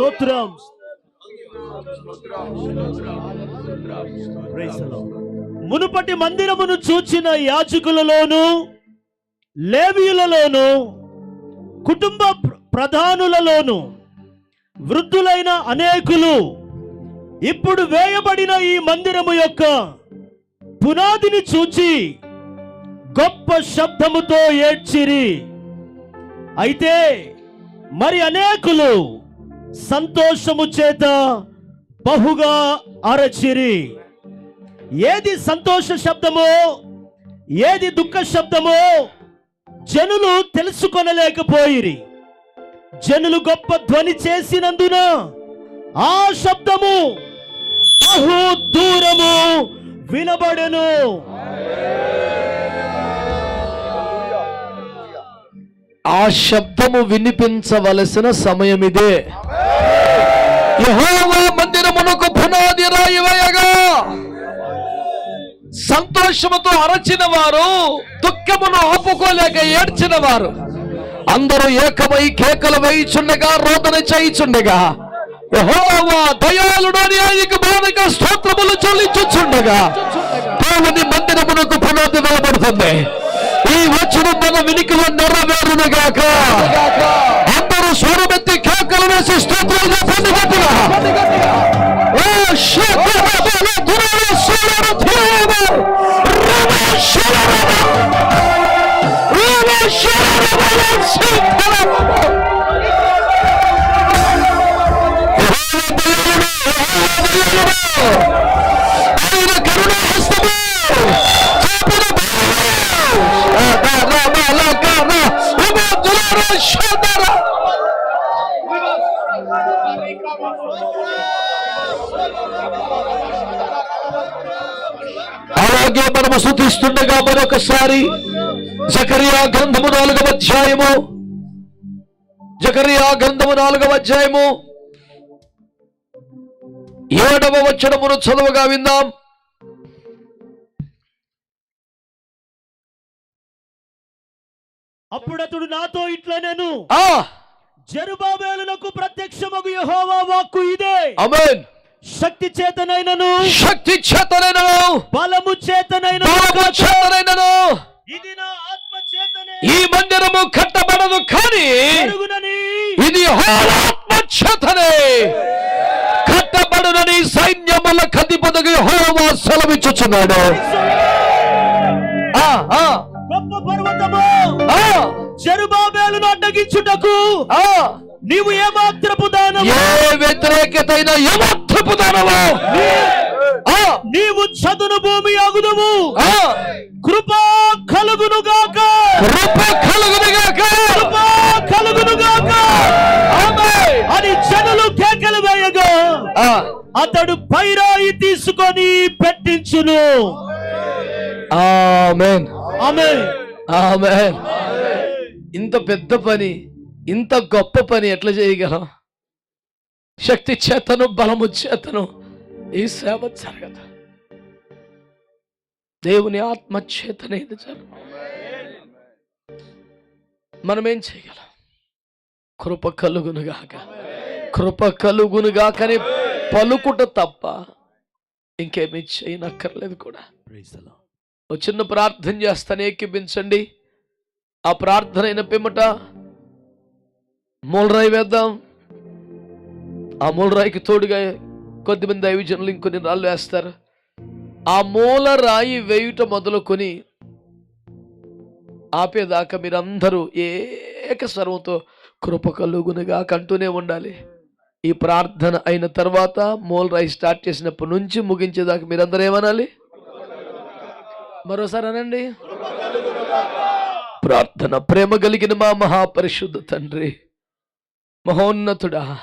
స్తోత్రం. మునుపటి మందిరమును చూచిన యాజకులలోను లేవీయులలోను కుటుంబ ప్రధానులలోను వృద్ధులైన అనేకులు ఇప్పుడు వేయబడిన ఈ మందిరము యొక్క పునాదిని చూచి గొప్ప శబ్దముతో ఏడ్చిరి. అయితే మరి అనేకులు సంతోషము చేత బహుగా అరచిరి. ఏది సంతోష శబ్దమో ఏది దుఃఖ శబ్దమో జనులు తెలుసుకొనలేకపోయిరి. జనులు గొప్ప ధ్వని చేసినందున ఆ శబ్దము బహు దూరము వినబడెను. ఆ శబ్దము వినిపించవలసిన సమయం ఇదే యహోవా మందిరమునకు పునాది రాయి వేయగా సంతోషముతో అరచిన వారు దుఃఖమును ఆపుకోలేక ఏడ్చిన వారు. అందరూ ఏకమై కేకలు వేయిచుండగా రోదన చేయిచుండగా. యహోవా దయాళుడు అని ఆయనకు బాధక స్తోత్రములు చెల్లించుచుండగా. దేవుని మందిరమునకు పునాది వేయబడుతుంది ఈ వచ్చిన మన వినికిలో నెరవేరునుగాక. కేకలు వేసి స్తోత్రాలు చెప్పండి గట్టిగా శుతిస్తుండగా మరొకసారి జకరియా గ్రంథము నాలుగవ అధ్యాయము. జకరియా గ్రంథము నాలుగవ అధ్యాయము. ఏడవ వచనమును చదువుగా విందాం. అప్పుడు అతడు నాతో ఇట్లా నేను. ఆ! జరుబాబేలునకు ప్రత్యక్షమగు యెహోవా వాక్కు ఇదే. అమెన్ శక్తి చేతనైనను. శక్తి చేతనైనను. బలము చేతనైనను. బలము చేతనైనను. ఇది నా ఆత్మ చేతనే. ఈ మందిరము కట్టబడదు కానీ ఇది హోరాత్మ చేతనే. కట్టబడునని సైన్యముల కధిపతికి హోమా సెలవిచ్చుచున్నాడు. గొప్ప పర్వతము. ఆ, జరుబాబేలును అడ్డగించుటకు. ఆ. నీవు ఏమాత్రపు దానము? ఏ వ్యతిరేకత అయినా ఏమాత్రపు దానము? ఆ, నీవు చదును భూమి అగుదువు ఆ. కృప కలుగునుగాక కృప కలుగునుగాక. కృప కలుగునుగాక ఆమేన్. అని జనులు కేకలు వేయగా. ఆ, అతడు పైరాయి తీసుకొని పెట్టించును. ఆమేన్. ఆమె ఆమేన్. ఇంత పెద్ద పని ఇంత గొప్ప పని ఎట్లా చేయగలం? శక్తి చేతను బలము చేతను ఈ సేవ జరగదు. దేవుని ఆత్మ చేతనే ఇది జరగదు మనం ఏం చేయగలం? కృప కలుగునుగాక కృప కలుగునుగాకని పలుకుట తప్ప ఇంకేమీ చేయనక్కర్లేదు కూడా. ఓ చిన్న ప్రార్థన చేస్తాను ఏకీపించండి ఆ ప్రార్థన అయిన పిమ్మట మూలరాయి వేద్దాం. ఆ మూలరాయికి తోడుగా కొద్దిమంది దైవజనులు ఇంకొన్ని రాళ్ళు వేస్తారు. ఆ మూల రాయి వేయుట మొదలుకొని ఆపేదాకా మీరందరూ ఏక స్వరంతో కృప కలుగునుగా కంటూనే ఉండాలి. ఈ ప్రార్థన అయిన తర్వాత మూలరాయి స్టార్ట్ చేసినప్పటి నుంచి ముగించేదాకా మీరందరూ ఏమనాలి? మరోసారి అనండి. ప్రార్థన ప్రేమ కలిగిన మా మహాపరిశుద్ధ తండ్రి. మహోన్నతుడా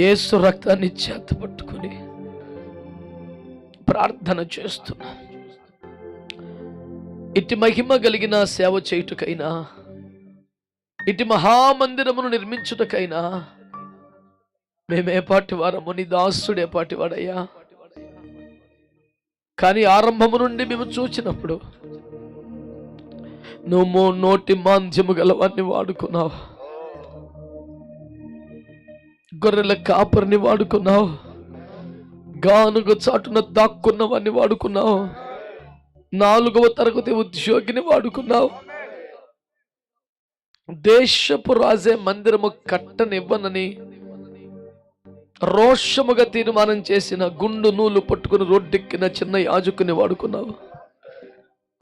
ఏసు రక్తాన్ని చేత పట్టుకుని ప్రార్థన చేస్తున్నా. ఇటు మహిమ కలిగిన సేవ చేయుటకైనా ఇటు మహామందిరమును నిర్మించుటకైనా మేమేపాటి వారము నీ దాసుడే పాటి వాడయ్యా కానీ ఆరంభము నుండి మేము చూచినప్పుడు నువ్వు నోటి మాంద్యము గలవాన్ని వాడుకున్నావు. గొర్రెల కాపరిని వాడుకున్నావు. గానుగ చాటున దాక్కున్నవాన్ని వాడుకున్నావు. నాలుగవ తరగతి ఉద్యోగిని వాడుకున్నావు. దేశపు రాజే మందిరము కట్టనివ్వనని రోషముగా తీర్మానం చేసిన గుండు నూలు పట్టుకుని రోడ్డెక్కిన చిన్న యాజకుని వాడుకున్నావు.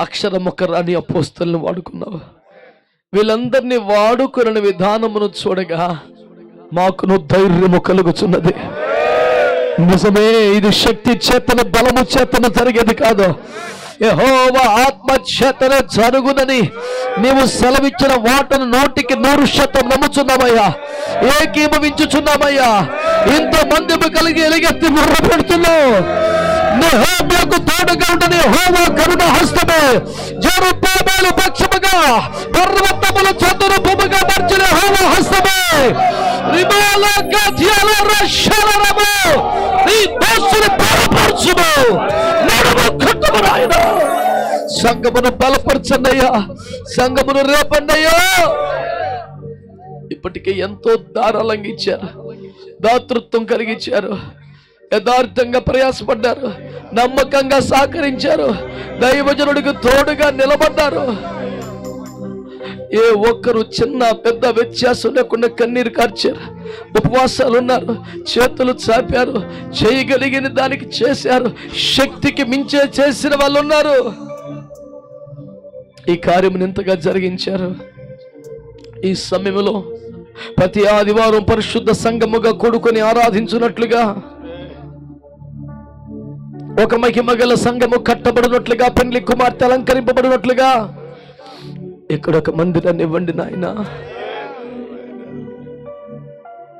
అక్షరముఖ రాని అపోస్తల్ని వాడుకున్నావు. వీళ్ళందరినీ వాడుకునే విధానమును చూడగా మాకును ధైర్యము కలుగుచున్నది. నిజమే ఇది శక్తి చేతన బలము చేతన జరిగేది కాదు. యెహోవా ఆత్మ చేతన జరుగునని నీవు సెలవిచ్చిన వాటను నోటికి నూరు శాతం నమ్ముచున్నామయ్యా ఏకీభవించుచున్నామయ్యా ఇంత మంది కలిగి ఎలుగెత్తి ముర్ర పెడుతున్నావు నెహోమియాకు ఉంటుంది. హోమ హోమా కరుణ హస్తమే జరుబాబేలు పక్షముగా పర్వతముల చతురూపముగా మార్చిన హోమ హస్తమే. రిమాల గధ్యాల రక్షణము నీ దోషుని బలపరచుము. నడుము కట్టుము నాయన. సంగమును బలపరచండియ్యా. సంగమును రేపండయ్యా. ఇప్పటికే ఎంతో దారాలంగిచ్చారు. దాతృత్వం కలిగించారు. యథార్థంగా ప్రయాసపడ్డారు. నమ్మకంగా సహకరించారు. దైవజనుడికి తోడుగా నిలబడ్డారు. ఏ ఒక్కరు చిన్న పెద్ద వ్యత్యాసం లేకుండా కన్నీరు కార్చారు. ఉపవాసాలు ఉన్నారు. చేతులు చాపారు. చేయగలిగిన దానికి చేశారు. శక్తికి మించే చేసిన వాళ్ళు ఉన్నారు. ఈ కార్యం ఇంతగా జరిగించారు. ఈ సమయంలో ప్రతి ఆదివారం పరిశుద్ధ సంగముగా కొడుకుని ఆరాధించున్నట్లుగా ఒక మహిమగల సంఘము కట్టబడినట్లుగా పెండ్లి కుమార్తె అలంకరింపబడినట్లుగా. ఇక్కడ ఒక మందిరాన్ని ఇవ్వండి నాయన.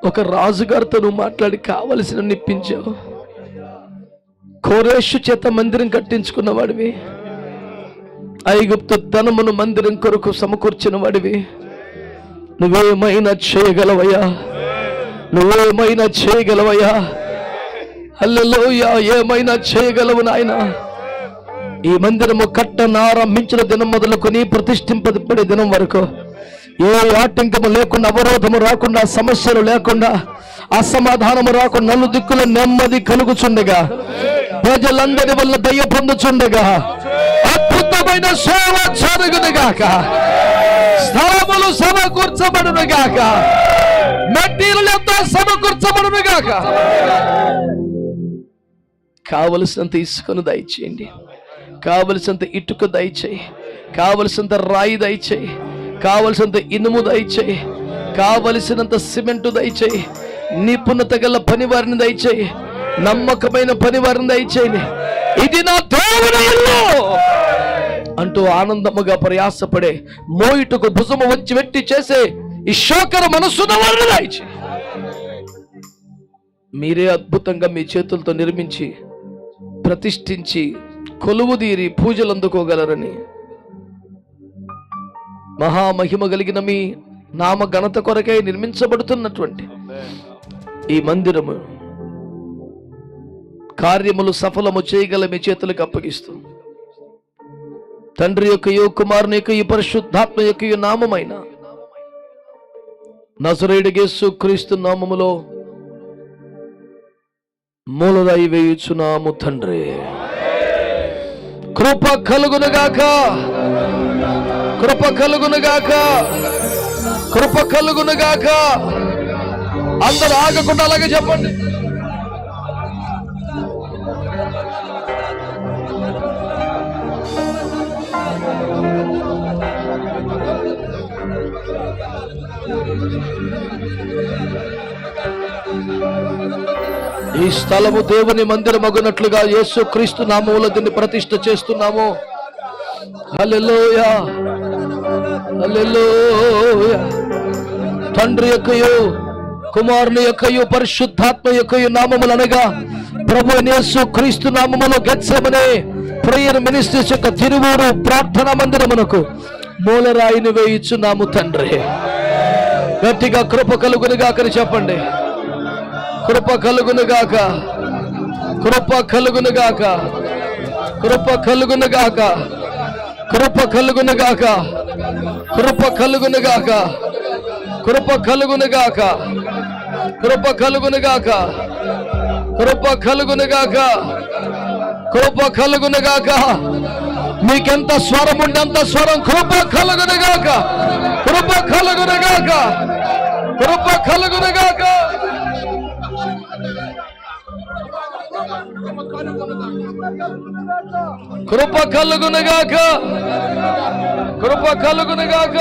ఒక రాజుగారితో నువ్వు మాట్లాడి కావలసిన నిప్పించావు. కోరేషు చేత మందిరం కట్టించుకున్న వాడివి. ఐగుప్తు ధనమును మందిరం కొరకు సమకూర్చిన వాడివి. నువ్వేమైనా చేయగలవయ్యా? నువ్వేమైనా చేయగలవయ్యా? హల్లెలూయా ఏమైనా చేయగలవు నాయన? ఈ మందిరము కట్టనారంభించిన దినం మొదలుకొని ప్రతిష్ఠింపబడే దినం వరకు ఏ ఆటంకము లేకుండా అవరోధము రాకుండా సమస్యలు లేకుండా అసమాధానము రాకుండా నలు దిక్కుల నెమ్మది కలుగుచుండగా ప్రజలందరి వల్ల దయ పొందుచుండగా అద్భుతమైన సేవ జరుగునుగాక. స్థలములు సమకూర్చబడునుగాక. మెటీరియల్ ఎంతో సమకూర్చబడునుగాక. కావలసినంత ఇసుకను దయచేయండి. కావలసినంత ఇటుక దయచేయి. కావలసినంత రాయి దయచేయి. కావలసినంత ఇనుము దయచేయి. కావలసినంత సిమెంటు దయచేయి. నిపుణత గల పని వారిని దయచేయి. నమ్మకమైన పని వారిని దయచేయండి ఇది నా దేవుని అంటూ ఆనందముగా ప్రయాసపడే మోయిటుకు భుజము వచ్చి వెట్టి చేసే ఈ శోకర మనస్సున వారిని దయచేయి. మీరే అద్భుతంగా మీ చేతులతో నిర్మించి ప్రతిష్ఠించి కొలువుదీరి పూజలు అందుకోగలరని. మహామహిమ కలిగిన మీ నామ ఘనత కొరకై నిర్మించబడుతున్నటువంటి ఈ మందిరము కార్యములు సఫలము చేయగల మీ చేతులకు అప్పగిస్తూ తండ్రి యొక్కయో కుమారుని యొక్క ఈ పరిశుద్ధాత్మ యొక్క నామమైన నామమైన నజరేడుగేసు క్రీస్తు నామములో మూలదై వేయుచున్నాము తండ్రి. కృప కలుగునుగాక కృప కలుగునుగాక కృప కలుగునుగాక అందరూ ఆగకుండా అలాగే చెప్పండి. ఈ స్థలము దేవుని మందిరం అగునట్లుగా యేసు క్రీస్తు నామములో దీన్ని ప్రతిష్ట చేస్తున్నాము. తండ్రి యొక్కయు కుమారుని యొక్కయు పరిశుద్ధాత్మ యొక్కయు నామములు అనగా ప్రభు యేసు క్రీస్తు నామములో గచ్చమనే ప్రేయర్ మినిస్ట్రీస్ యొక్క తిరువూరు ప్రార్థన మందిరమునకు మూలరాయిని వేయిచున్నాము తండ్రి. గట్టిగా కృప కలుగునుగాకని చెప్పండి. కృప కలుగునుగాక కృప కలుగునుగాక కృప కలుగునుగాక కృప కలుగునుగాక కృప కలుగునుగాక కృప కలుగునుగాక కృప కలుగునుగాక కృప కలుగునుగాక కృప కలుగునుగాక మీకెంత స్వరం ఉండి అంత స్వరం కృప కలుగునుగాక కృప కలుగునుగాక కృప కలుగునుగాక కృప కలుగునుగాక. కృప కలుగునుగాక.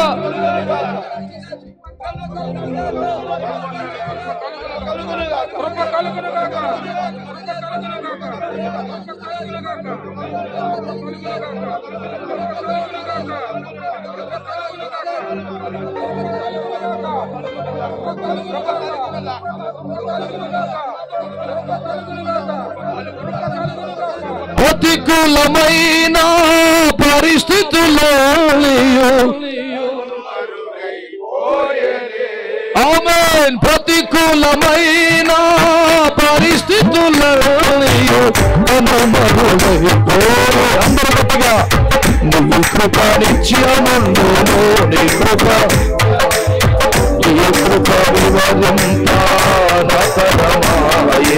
ప్రతికూలమైన పరిస్థితుల్లో ఆమెన్. ప్రతికూలమైన పరిస్థితుల్లో అందరూ గట్టిగా నువ్వు కృప నిత్యముండు నీ కృప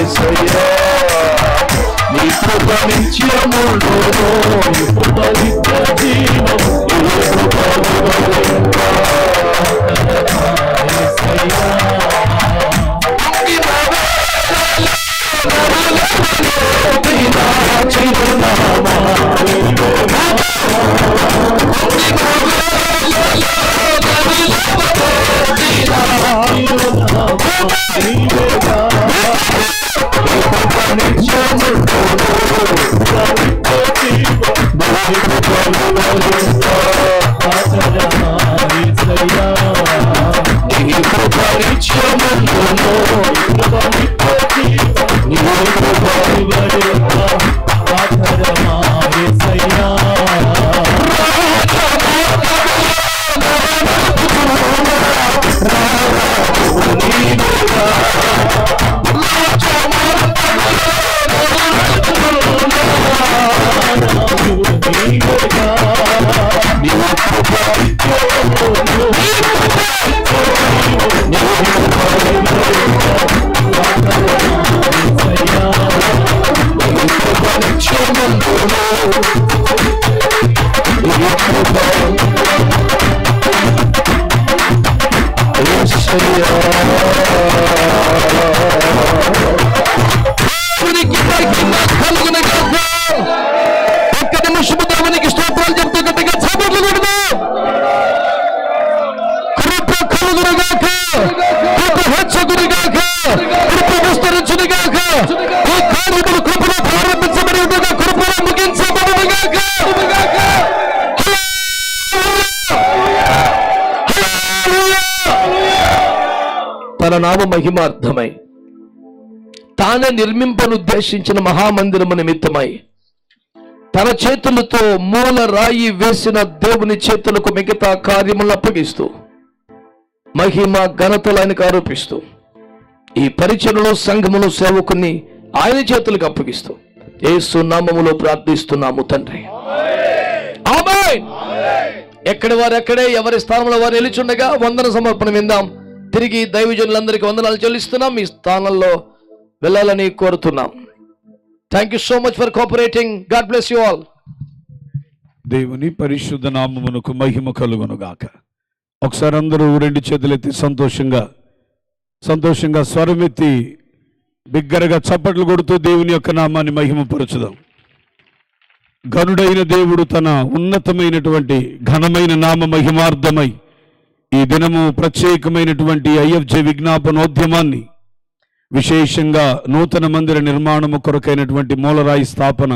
యేసయ్యా నీ కృప కృప నిత్య కృప నామ మహిమార్థమై తానే నిర్మింపనుద్దేశించిన మహామందిరము నిమిత్తమై. తన చేతులతో మూల రాయి వేసిన దేవుని చేతులకు మిగతా కార్యములను అప్పగిస్తూ మహిమ ఘనతలు ఆయనకు ఆరోపిస్తూ ఈ పరిచయలో సంఘములో సేవకుని ఆయన చేతులకు అప్పగిస్తూ ఏసు నామములో ప్రార్థిస్తున్నాము తండ్రి. ఎక్కడి వారు ఎక్కడే ఎవరి స్థానంలో వారు నిలిచుండగా వందన సమర్పణ విందాం. తిరిగి దైవజనులందరికీ వందనాలు చెల్లిస్తున్నాం. మీ స్థానంలో వెళ్ళాలని కోరుతున్నాం. Thank you so much for cooperating God bless you all దేవుని పరిశుద్ధ నామమునకు మహిమ కలుగును గాక. ఒకసారి అందరూ రెండు చేతులెత్తి సంతోషంగా సంతోషంగా స్వరమెత్తి బిగ్గరగా చప్పట్లు కొడుతూ దేవుని యొక్క నామాన్ని మహిమపరచుదాం. గనుడైన దేవుడు తన ఉన్నతమైనటువంటి ఘనమైన నామ మహిమార్థమై ఈ దినము ప్రత్యేకమైనటువంటి ఐఎఫ్జే విజ్ఞాపనోద్యమాన్ని విశేషంగా నూతన మందిర నిర్మాణము కొరకైనటువంటి మూలరాయి స్థాపన